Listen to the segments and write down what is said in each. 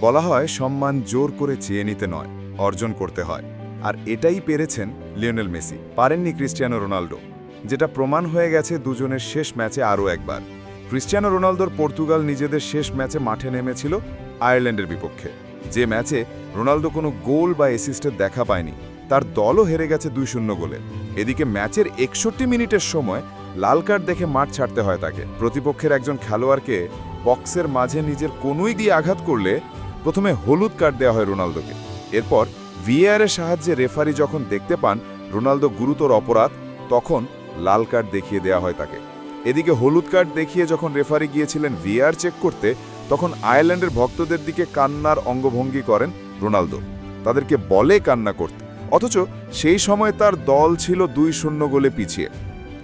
বলা হয়, সম্মান জোর করে চেয়ে নিতে নয়, অর্জন করতে হয়। আর এটাই পেরেছেন লিওনেল মেসি। পারেননি ক্রিস্টিয়ানো রোনাল্ডো যেটা প্রমাণ হয়ে গেছে দুজনের শেষ ম্যাচে আরও একবার। ক্রিস্টিয়ানো রোনালদোর পর্তুগাল নিজেদের শেষ ম্যাচে মাঠে নেমেছিল আয়ারল্যান্ডের বিপক্ষে। যে ম্যাচে রোনালদো কোনো গোল বা অ্যাসিস্টের দেখা পায়নি, তার দলও হেরে গেছে দুই শূন্য গোলে। এদিকে ম্যাচের একষট্টি মিনিটের সময় লাল কার্ড দেখে মাঠ ছাড়তে হয় তাকে। প্রতিপক্ষের একজন খেলোয়াড়কে বক্সের মাঝে নিজের কোনুই দিয়ে আঘাত করলে প্রথমে হলুদ কার্ড দেওয়া হয় রোনালদোকে। এরপর ভিএআরের সাহায্যে রেফারি যখন দেখতে পান রোনালদো গুরুতর অপরাধ, তখন লাল কার্ড দেখিয়ে দেওয়া হয় তাকে। এদিকে হলুদ কার্ড দেখিয়ে যখন রেফারি গিয়েছিলেন ভিআর চেক করতে, তখন আয়ারল্যান্ডের ভক্তদের দিকে কান্নার অঙ্গভঙ্গি করেন রোনালদো। তাদেরকে বলে কান্না করতে। অথচ সেই সময় তার দল ছিল দুই শূন্য গোলে পিছিয়ে।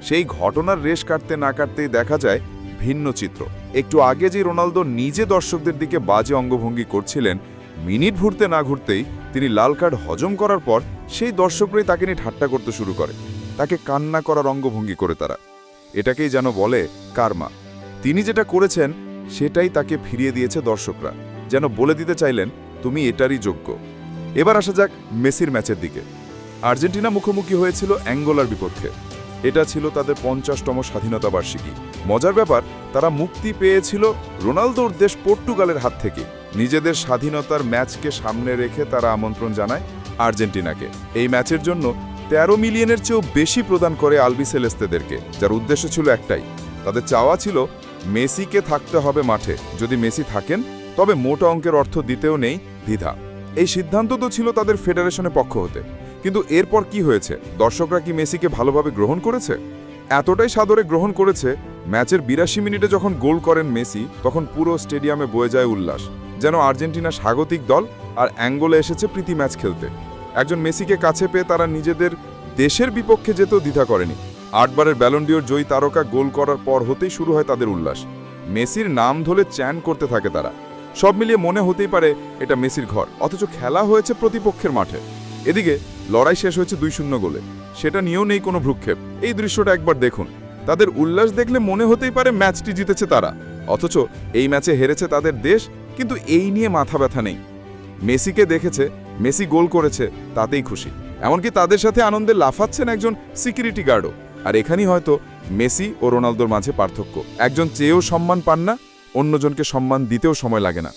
সেই ঘটনার রেশ কাটতে না কাটতেই দেখা যায় ভিন্ন চিত্র। একটু আগে যে রোনালদো নিজে দর্শকদের দিকে বাজে অঙ্গভঙ্গি করছিলেন, মিনিট ঘুরতে না ঘুরতেই তিনি লাল কার্ড হজম করার পর সেই দর্শকরাই তাকে নিয়ে ঠাট্টা করতে শুরু করে। তাকে কান্না করার অঙ্গভঙ্গি করে তারা। এটাকেই যেন বলে কারমা। তিনি যেটা করেছেন, সেটাই তাকে ফিরিয়ে দিয়েছে দর্শকরা। যেন বলে দিতে চাইলেন, তুমি এটারই যোগ্য। এবার আসা যাক মেসির ম্যাচের দিকে। আর্জেন্টিনা মুখোমুখি হয়েছিল অ্যাঙ্গোলার বিপক্ষে। এটা ছিল তাদের পঞ্চাশতম স্বাধীনতা বার্ষিকী। মজার ব্যাপার, তারা মুক্তি পেয়েছিল রোনালদোর দেশ পর্তুগালের হাত থেকে। নিজেদের স্বাধীনতার ম্যাচকে সামনে রেখে তারা আমন্ত্রণ জানায় আর্জেন্টিনাকে। এই ম্যাচের জন্য তেরো মিলিয়নের চেয়েও বেশি প্রদান করে আলবি সেলেস্তেদেরকে, যার উদ্দেশ্য ছিল একটাই। তাদের চাওয়া ছিল মেসিকে থাকতে হবে মাঠে। যদি মেসি থাকেন, তবে মোটা অঙ্কের অর্থ দিতেও নেই দ্বিধা। এই সিদ্ধান্ত তো ছিল তাদের ফেডারেশনের পক্ষ হতে। কিন্তু এরপর কি হয়েছে? দর্শকরা কি মেসিকে ভালোভাবে গ্রহণ করেছে? এতটাই সাদরে গ্রহণ করেছে, ম্যাচের বিরাশি মিনিটে যখন গোল করেন মেসি, তখন পুরো স্টেডিয়ামে বয়ে যায় উল্লাস। যেন আর্জেন্টিনা স্বাগতিক দল আর অ্যাঙ্গোলে এসেছে প্রীতি ম্যাচ খেলতে। একজন মেসিকে কাছে পেয়ে তারা নিজেদের দেশের বিপক্ষে যেতেও দ্বিধা করেনি। আটবারের ব্যালন্ডিওর জয়ী তারকা গোল করার পর হতেই শুরু হয় তাদের উল্লাস। মেসির নাম ধরে চ্যান করতে থাকে তারা। সব মিলিয়ে মনে হতেই পারে এটা মেসির ঘর। অথচ খেলা হয়েছে প্রতিপক্ষের মাঠে। এদিকে লড়াই শেষ হয়েছে দুই শূন্য গোলে। সেটা নিয়েও নেই কোনো ভ্রুক্ষেপ। এই দৃশ্যটা একবার দেখুন। তাদের উল্লাস দেখলে মনে হতেই পারে ম্যাচটি জিতেছে তারা। অথচ এই ম্যাচে হেরেছে তাদের দেশ, কিন্তু এই নিয়ে মাথা ব্যথা নেই। মেসিকে দেখেছে, মেসি গোল করেছে, তাতেই খুশি। এমনকি তাদের সাথে আনন্দে লাফাচ্ছেন একজন সিকিউরিটি গার্ডও। আর এখানেই হয়তো মেসি ও রোনালদোর মাঝে পার্থক্য। একজন চেয়েও সম্মান পান না অন্যজনকে সম্মান দিতেও সময় লাগে না।